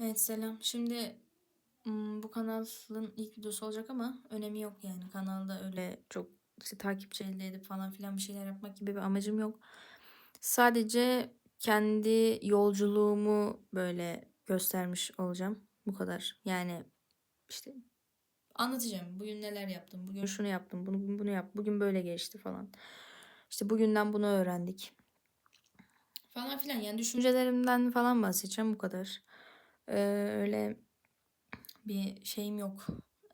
Evet selam. Şimdi bu kanalın ilk videosu olacak ama önemi yok yani. Kanalda öyle çok işte takipçi elde edip falan filan bir şeyler yapmak gibi bir amacım yok. Sadece kendi yolculuğumu böyle göstermiş olacağım. Bu kadar. Yani işte anlatacağım. Bugün neler yaptım. Bugün şunu yaptım. Bunu bunu yap. Bugün böyle geçti falan. İşte bugünden bunu öğrendik. Falan filan. Yani düşüncelerimden falan bahsedeceğim bu kadar. Ee, öyle bir şeyim yok.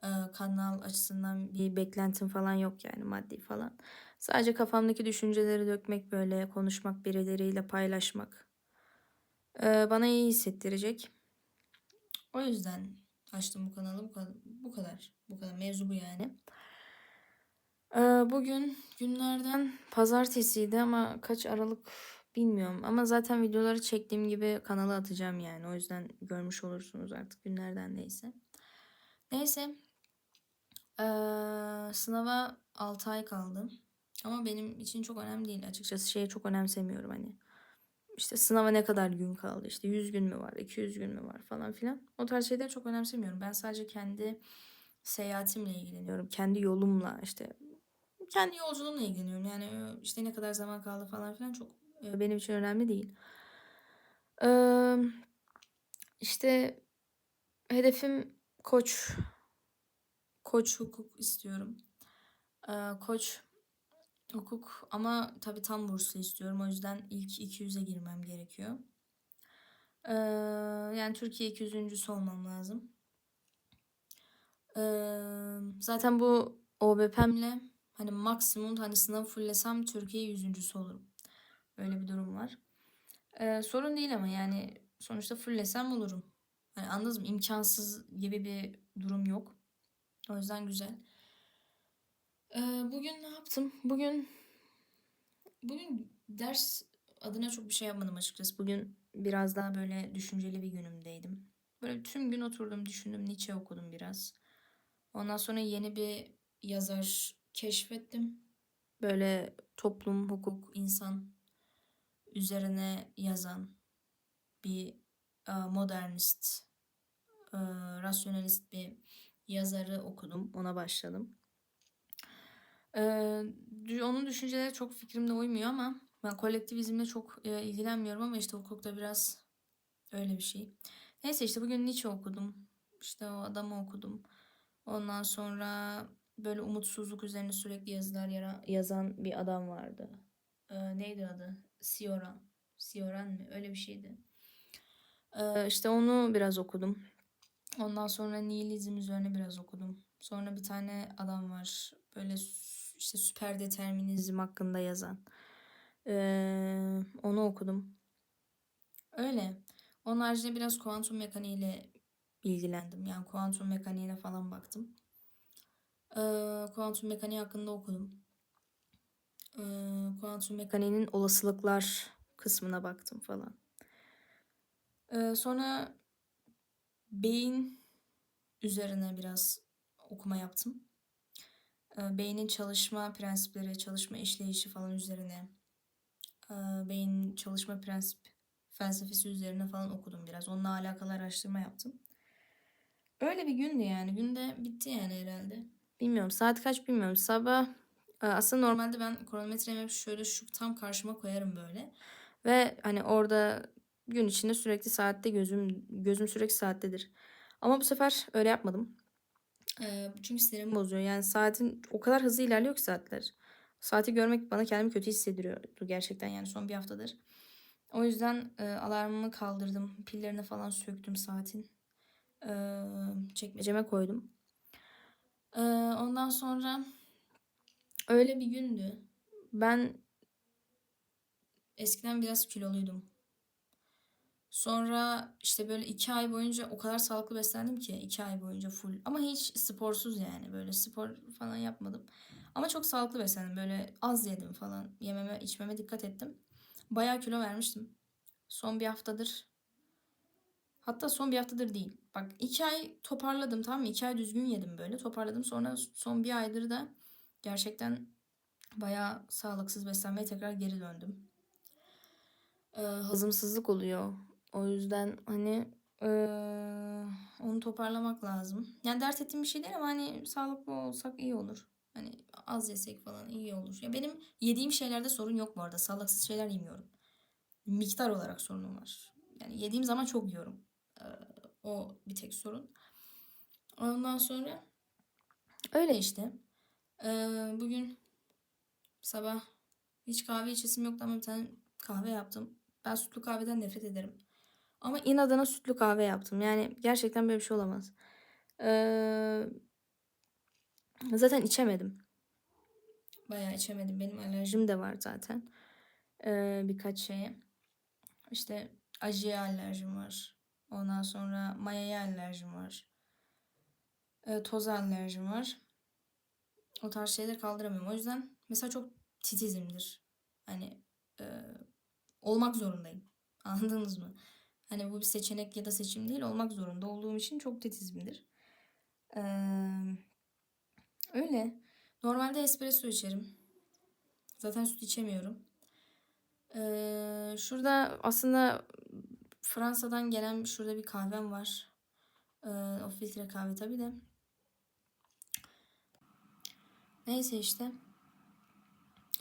Ee, kanal açısından bir beklentim falan yok yani maddi falan. Sadece kafamdaki düşünceleri dökmek böyle konuşmak birileriyle paylaşmak. Ee, bana iyi hissettirecek. O yüzden açtım bu kanalı bu kadar. Bu kadar. Bu kadar. Mevzu bu yani. Ee, bugün günlerden pazartesiydi ama kaç Aralık bilmiyorum. Ama zaten videoları çektiğim gibi kanala atacağım yani. O yüzden görmüş olursunuz artık günlerden neyse. Neyse. Ee, sınava 6 ay kaldı. Ama benim için çok önemli değil açıkçası. Şeye çok önemsemiyorum hani. İşte sınava ne kadar gün kaldı? İşte 100 gün mü var? 200 gün mü var falan filan. O tarz şeyleri çok önemsemiyorum. Ben sadece kendi seyahatimle ilgileniyorum. Kendi yolumla işte kendi yolculuğumla ilgileniyorum. Yani işte ne kadar zaman kaldı falan filan çok benim için önemli değil. Ee, işte hedefim koç. Koç hukuk istiyorum. Ee, koç hukuk ama tabii tam burslu istiyorum. O yüzden ilk 200'e girmem gerekiyor. Ee, yani Türkiye 200.sü olmam lazım. Ee, zaten bu OBP'mle hani maksimum hani sınav fullesem Türkiye yüzüncüsü olurum. Öyle bir durum var. Ee, sorun değil ama yani sonuçta fullesem olurum. Yani anladınız mı? İmkansız gibi bir durum yok. O yüzden güzel. Ee, bugün ne yaptım? Bugün bugün ders adına çok bir şey yapmadım açıkçası. Bugün biraz daha böyle düşünceli bir günümdeydim. Böyle tüm gün oturdum, düşündüm, Nietzsche okudum biraz. Ondan sonra yeni bir yazar keşfettim. Böyle toplum, hukuk, insan üzerine yazan bir e, modernist, e, rasyonalist bir yazarı okudum. Ona başladım. Ee, onun düşünceleri çok fikrimle uymuyor ama ben kolektivizmle çok e, ilgilenmiyorum ama işte hukukta biraz öyle bir şey. Neyse işte bugün Nietzsche okudum. İşte o adamı okudum. Ondan sonra böyle umutsuzluk üzerine sürekli yazılar yazan bir adam vardı. Ee, neydi adı? Sioran. Sioran mı? Öyle bir şeydi. Ee, işte onu biraz okudum. Ondan sonra nihilizm üzerine biraz okudum. Sonra bir tane adam var. Böyle işte süper determinizm hakkında yazan. Ee, onu okudum. Öyle. Onun haricinde biraz kuantum mekaniğiyle ilgilendim. Yani kuantum mekaniğine falan baktım. Ee, kuantum mekaniği hakkında okudum. Kuantum mekaniğinin olasılıklar kısmına baktım falan. Sonra beyin üzerine biraz okuma yaptım. Beynin çalışma prensipleri, çalışma işleyişi falan üzerine, beynin çalışma prensip felsefesi üzerine falan okudum biraz. Onunla alakalı araştırma yaptım. Öyle bir gündü yani. Günde bitti yani herhalde. Bilmiyorum saat kaç bilmiyorum. Sabah aslında normalde ben kronometremi hep şöyle şu tam karşıma koyarım böyle. Ve hani orada gün içinde sürekli saatte gözüm gözüm sürekli saattedir. Ama bu sefer öyle yapmadım. Ee, çünkü sinirimi bozuyor. Yani saatin o kadar hızlı ilerliyor ki saatler. Saati görmek bana kendimi kötü hissettiriyordu gerçekten yani son bir haftadır. O yüzden e, alarmımı kaldırdım. Pillerini falan söktüm saatin. Ee, çekmeceme koydum. Ee, ondan sonra öyle bir gündü. Ben eskiden biraz kiloluydum. Sonra işte böyle iki ay boyunca o kadar sağlıklı beslendim ki iki ay boyunca full. Ama hiç sporsuz yani böyle spor falan yapmadım. Ama çok sağlıklı beslendim böyle az yedim falan. Yememe içmeme dikkat ettim. Bayağı kilo vermiştim. Son bir haftadır. Hatta son bir haftadır değil. Bak iki ay toparladım tamam mı? İki ay düzgün yedim böyle. Toparladım sonra son bir aydır da gerçekten bayağı sağlıksız beslenmeye tekrar geri döndüm. Ee, hazımsızlık oluyor. O yüzden hani Ee, onu toparlamak lazım. Yani dert ettiğim bir şey değil ama hani sağlıklı olsak iyi olur. Hani az yesek falan iyi olur. Ya benim yediğim şeylerde sorun yok bu arada. Sağlıksız şeyler yemiyorum. Miktar olarak sorunum var. Yani yediğim zaman çok yiyorum. Ee, o bir tek sorun. Ondan sonra öyle işte. Ee, bugün sabah hiç kahve içesim yoktu ama bir tane kahve yaptım. Ben sütlü kahveden nefret ederim. Ama inadına sütlü kahve yaptım. Yani gerçekten böyle bir şey olamaz. Ee, zaten içemedim. Bayağı içemedim. Benim alerjim de var zaten. Ee, birkaç şeye. İşte acıya alerjim var. Ondan sonra mayaya alerjim var. Ee, toza alerjim var. O tarz şeyleri kaldıramıyorum. O yüzden mesela çok titizimdir. Hani e, olmak zorundayım. Anladınız mı? Hani bu bir seçenek ya da seçim değil. Olmak zorunda olduğum için çok titizimdir. Ee, öyle. Normalde espresso içerim. Zaten süt içemiyorum. Ee, şurada aslında Fransa'dan gelen şurada bir kahvem var. Ee, o filtre kahve tabii de. Neyse işte.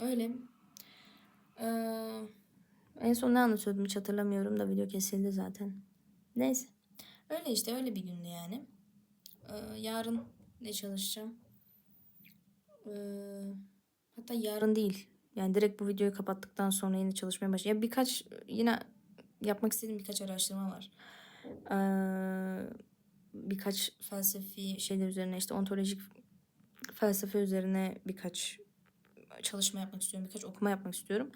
Öyle. Ee, en son ne anlatıyordum hiç hatırlamıyorum da video kesildi zaten. Neyse. Öyle işte öyle bir gündü yani. Ee, yarın ne çalışacağım? Ee, hatta yarın değil. Yani direkt bu videoyu kapattıktan sonra yine çalışmaya başlayacağım. Ya birkaç yine yapmak istediğim birkaç araştırma var. Ee, birkaç felsefi şeyler üzerine işte ontolojik felsefe üzerine birkaç çalışma yapmak istiyorum. Birkaç okuma yapmak istiyorum.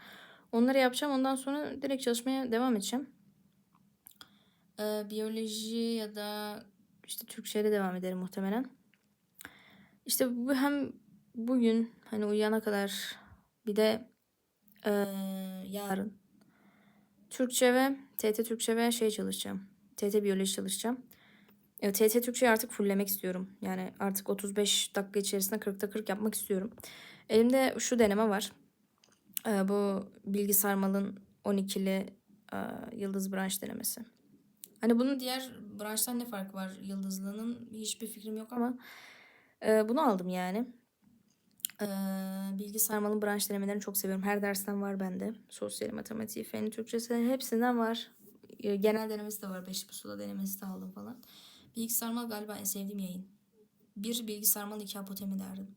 Onları yapacağım. Ondan sonra direkt çalışmaya devam edeceğim. Ee, biyoloji ya da işte Türkçe'de devam ederim muhtemelen. İşte bu hem bugün hani uyuyana kadar bir de ee, yarın Türkçe ve TT Türkçe ve şey çalışacağım. TT biyoloji çalışacağım. E, TT Türkçe'yi artık fulllemek istiyorum. Yani artık 35 dakika içerisinde 40'ta 40 yapmak istiyorum. Elimde şu deneme var. E, bu Bilgi Sarmal'ın 12'li e, yıldız branş denemesi. Hani bunun diğer branştan ne farkı var yıldızlının hiçbir fikrim yok ama e, bunu aldım yani. E, Bilgi Sarmal'ın branş denemelerini çok seviyorum. Her dersten var bende. Sosyal matematiği, feni, Türkçesi hepsinden var. E, genel denemesi de var. Beşli pusula denemesi de aldım falan. Bilgi Sarmal galiba en sevdiğim yayın. Bir Bilgi Sarmal iki apotemi derdim.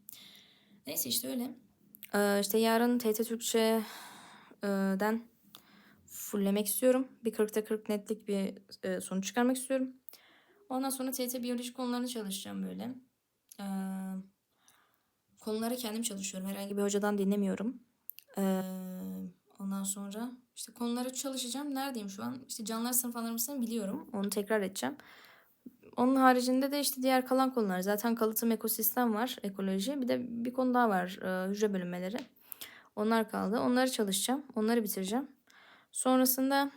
Neyse işte öyle. Ee, işte yarın TT Türkçe'den fulllemek istiyorum. Bir 40'ta 40 netlik bir e, sonuç çıkarmak istiyorum. Ondan sonra TT biyoloji konularını çalışacağım böyle. Ee, konuları kendim çalışıyorum. Herhangi bir hocadan dinlemiyorum. Ee, ondan sonra işte konuları çalışacağım. Neredeyim şu an? İşte canlılar sınıflandırmasını biliyorum. Onu tekrar edeceğim. Onun haricinde de işte diğer kalan konular. Zaten kalıtım ekosistem var, ekoloji. Bir de bir konu daha var, e, hücre bölünmeleri. Onlar kaldı. Onları çalışacağım. Onları bitireceğim. Sonrasında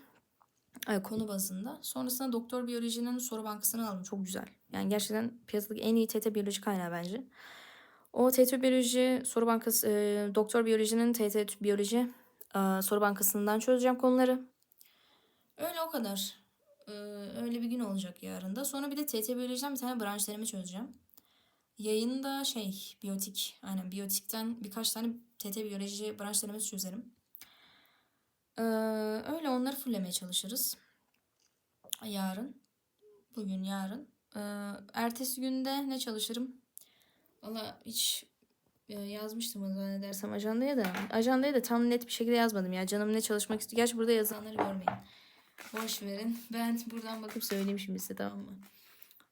ay, konu bazında. Sonrasında doktor biyolojinin soru bankasını aldım. Çok güzel. Yani gerçekten piyasadaki en iyi TT biyoloji kaynağı bence. O TT biyoloji soru bankası, e, doktor biyolojinin TT biyoloji e, soru bankasından çözeceğim konuları. Öyle o kadar. Ee, öyle bir gün olacak yarın da. Sonra bir de TT biyolojiden bir tane branş deneme çözeceğim. Yayında şey biyotik. Aynen biyotikten birkaç tane TT biyoloji branş denemesi çözerim. Ee, öyle onları fullemeye çalışırız. Yarın. Bugün yarın. Ee, ertesi günde ne çalışırım? Valla hiç e, yazmıştım o zannedersem ajandaya da. Ajandaya da tam net bir şekilde yazmadım ya. Canım ne çalışmak istiyor. Gerçi burada yazanları görmeyin. Boş verin. Ben buradan bakıp söyleyeyim şimdi size tamam mı?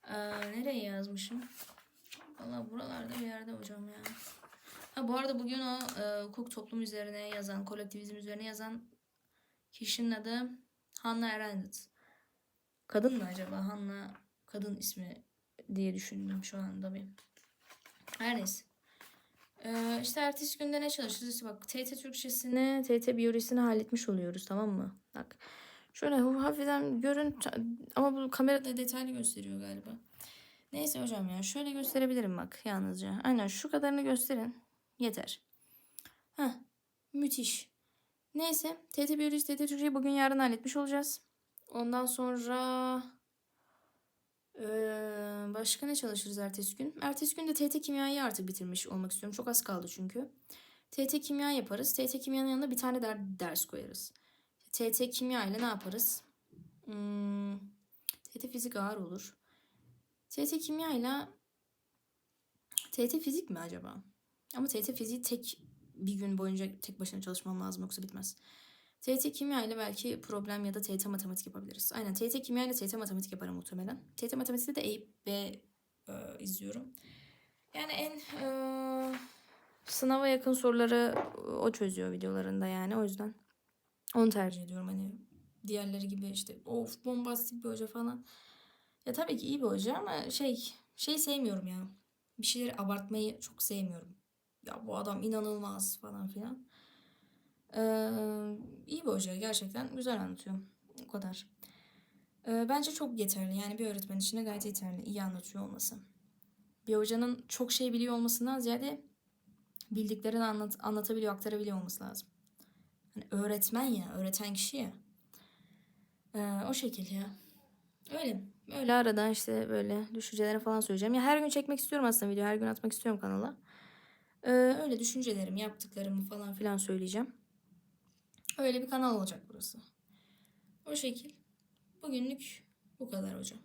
Ee, nereye yazmışım? Valla buralarda bir yerde hocam ya. Ha bu arada bugün o e, hukuk toplum üzerine yazan, kolektivizm üzerine yazan kişinin adı Hannah Arendt. Kadın mı acaba? Hannah kadın ismi diye düşündüm şu anda bir. Her neyse. Ee, işte ertesi günde ne çalışırız? İşte bak TT Türkçesini, TT biyolojisini halletmiş oluyoruz tamam mı? Bak. Şöyle hafiften görün ama bu kamerada detaylı gösteriyor galiba. Neyse hocam ya şöyle gösterebilirim bak yalnızca. Aynen şu kadarını gösterin. Yeter. Heh, müthiş. Neyse TT Biyoloji, TT Türkçe'yi bugün yarın halletmiş olacağız. Ondan sonra Ee, başka ne çalışırız ertesi gün? Ertesi gün de TT kimyayı artık bitirmiş olmak istiyorum. Çok az kaldı çünkü. TT kimya yaparız. TT kimyanın yanında bir tane der, ders koyarız. TT kimya ile ne yaparız? Hmm, TT fizik ağır olur. TT kimya ile TT fizik mi acaba? Ama TT fiziği tek bir gün boyunca tek başına çalışmam lazım yoksa bitmez. TT kimya ile belki problem ya da TT matematik yapabiliriz. Aynen TT kimya ile TT matematik yaparım muhtemelen. TT matematikte de Eyüp B e, izliyorum. Yani en e, sınava yakın soruları o çözüyor videolarında yani o yüzden onu tercih ediyorum hani diğerleri gibi işte of bombastik bir hoca falan. Ya tabii ki iyi bir hoca ama şey şey sevmiyorum ya. Bir şeyleri abartmayı çok sevmiyorum. Ya bu adam inanılmaz falan filan. Ee, iyi bir hoca gerçekten güzel anlatıyor. O kadar. Ee, bence çok yeterli. Yani bir öğretmen için de gayet yeterli. iyi anlatıyor olması. Bir hocanın çok şey biliyor olmasından ziyade bildiklerini anlat, anlatabiliyor, aktarabiliyor olması lazım. Hani öğretmen ya, öğreten kişi ya. Ee, o şekil ya. Öyle. Öyle arada işte böyle düşünceleri falan söyleyeceğim. Ya her gün çekmek istiyorum aslında video. Her gün atmak istiyorum kanala. Ee, öyle düşüncelerimi, yaptıklarımı falan filan söyleyeceğim. Öyle bir kanal olacak burası. O şekil. Bugünlük bu kadar hocam.